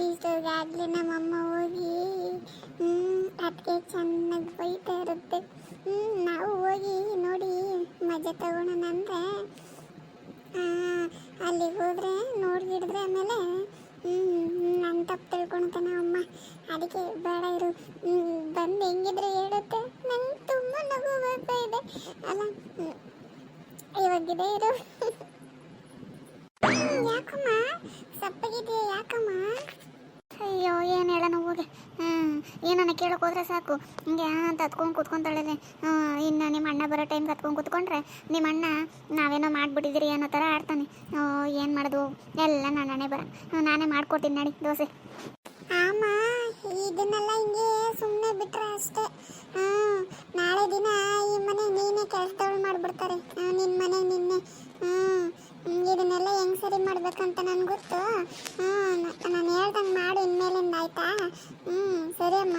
ಇಷ್ಟೊತ್ತಾಗಲಿ ನಮ್ಮಮ್ಮ ಹೋಗಿ ಹ್ಞೂ ಅದಕ್ಕೆ ಚೆನ್ನಾಗಿ ಬೈತಾ ಇರುತ್ತೆ. ಹ್ಞೂ ನಾವು ಹೋಗಿ ನೋಡಿ ಮಜಾ ತಗೋಣ ಅಂದರೆ ಅಲ್ಲಿಗೆ ಹೋದ್ರೆ ನೋಡ್ಗಿಡಿದ್ರೆ ಆಮೇಲೆ ನನ್ನ ತಪ್ಪು ತಿಳ್ಕೊಳ್ತಾನೆ ಅಮ್ಮ. ಅದಕ್ಕೆ ಬೇಡ ಇರು. ಬಂದು ಹೆಂಗಿದ್ರೆ ಹೇಳುತ್ತೆ. ನಂಗೆ ತುಂಬ ನಗು ಬರ್ತಾ ಇದೆ. ಅಲ್ಲ ಇವಾಗಿದೆ ಇರು. ಏನು ಹೇಳೋಣ ಹೋಗಿ ಏನನ್ನ ಕೇಳಕ್ಕೆ ಹೋದ್ರೆ ಸಾಕು. ಹಿಂಗೆ ಅಂತ ಹತ್ಕೊಂಡು ಕೂತ್ಕೊಂತಾಳೆ ಇನ್ನು ನಿಮ್ಮ ಅಣ್ಣ ಬರೋ ಟೈಮ್ಗೆ ಹತ್ಕೊಂಡು ಕೂತ್ಕೊಂಡ್ರೆ ನಿಮ್ಮ ಅಣ್ಣ ನಾವೇನೋ ಮಾಡ್ಬಿಟ್ಟಿದ್ದೀರಿ ಅನ್ನೋ ಥರ ಆಡ್ತಾನೆ. ಏನು ಮಾಡೋದು? ಎಲ್ಲ ನಾನೇ ಬರ ನಾನೇ ಮಾಡ್ಕೊಡ್ತೀನಿ ನಡಿ, ದೋಸೆ. ಆಮ, ಇದನ್ನೆಲ್ಲ ಹಿಂಗೆ ಸುಮ್ಮನೆ ಬಿಟ್ರೆ ಅಷ್ಟೇ. ನಾಳೆ ದಿನ ಈ ಮನೆ ನೀನೇ ಕೆಲಸದವಳು ಮಾಡಿಬಿಡ್ತಾರೆ. ನಿನ್ನ ಮನೆ ನಿನ್ನೆ. ಇದನ್ನೆಲ್ಲ ಹೆಂಗ್ ಸರಿ ಮಾಡ್ಬೇಕಂತ ನನಗೆ ಗೊತ್ತು. ನಾನು ಹೇಳ್ದಂಗೆ ಮಾಡು ಹ್ಞೂ ಸರಿ ಅಮ್ಮ